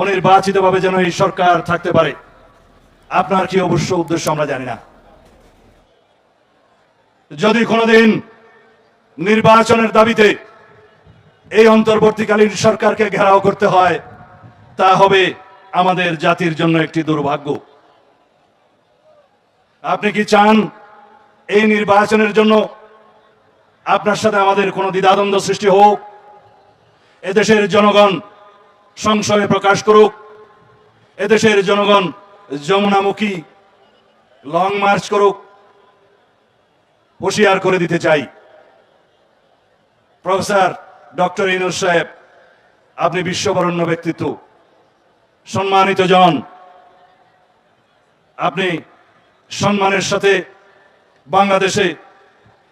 অনির্বাচিতভাবে যেন এই সরকার থাকতে পারে। আপনার কি অবশ্য উদ্দেশ্য আমরা জানি না। যদি কোনোদিন নির্বাচনের দাবিতে এই অন্তর্বর্তীকালীন সরকারকে ঘেরাও করতে হয়, তা হবে আমাদের জাতির জন্য একটি দুর্ভাগ্য। আপনি কি চান এই নির্বাচনের জন্য আপনার সাথে আমাদের কোনো দ্বিধাদ্বন্দ্ব সৃষ্টি হোক? এদেশের জনগণ সংশয় প্রকাশ করুক। এদেশের জনগণ যমুনামুখী, লং মার্চ করুক, হুঁশিয়ার করে দিতে চাই। প্রফেসর ডক্টর ইনুর সাহেব, আপনি বিশ্ববরণ্য ব্যক্তিত্ব। সম্মানিত জন, আপনি সম্মানের সাথে বাংলাদেশে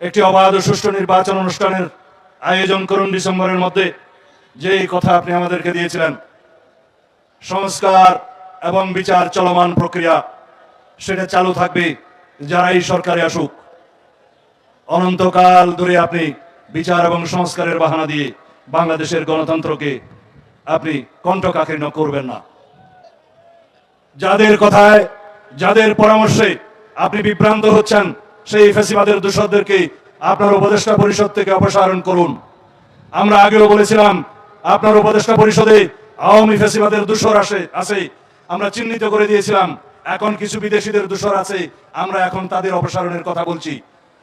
একটি অবাধ সুষ্ঠু নির্বাচন অনুষ্ঠানের আয়োজন করুন ডিসেম্বরের মধ্যে। যে কথা আপনি আমাদেরকে দিয়েছিলেন, সংস্কার এবং বিচার চলমান প্রক্রিয়া, সেটা চালু থাকবে যারা এই সরকারে আসুক। অনন্তকাল ধরে আপনি বিচার এবং সংস্কারের বাহানা দিয়ে বাংলাদেশের গণতন্ত্রকে আপনি কণ্ঠকাকীর্ণ করবেন না। যাদের কথায়, যাদের পরামর্শে আপনি বিভ্রান্ত হচ্ছেন, সেই ফেসিবাদের দূষকদেরকে আপনার উপদেষ্টা পরিষদ থেকে অপসারণ করুন। আমরা আগেও বলেছিলাম আপনার উপদেষ্টা পরিষদে আওয়ামী ফেসিবাদের দূষর আসে আছে আমরা চিহ্নিত করে দিয়েছিলাম, এখন কিছু বিদেশিদের দূষর আছে, আমরা এখন তাদের অপসারণের কথা বলছি।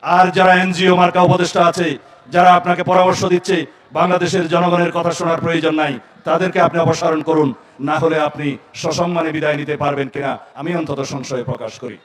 আর যারা এনজিও মার্কা উপদেষ্টা আছে, যারা আপনাকে পরামর্শ দিচ্ছে, বাংলাদেশের জনগণের কথা শোনার প্রয়োজন নাই, তাদেরকে আপনি অপসারণ করুন, না হলে আপনি সসম্মানে বিদায় নিতে পারবেন কিনা, আমি অন্তত সংশয় প্রকাশ করি।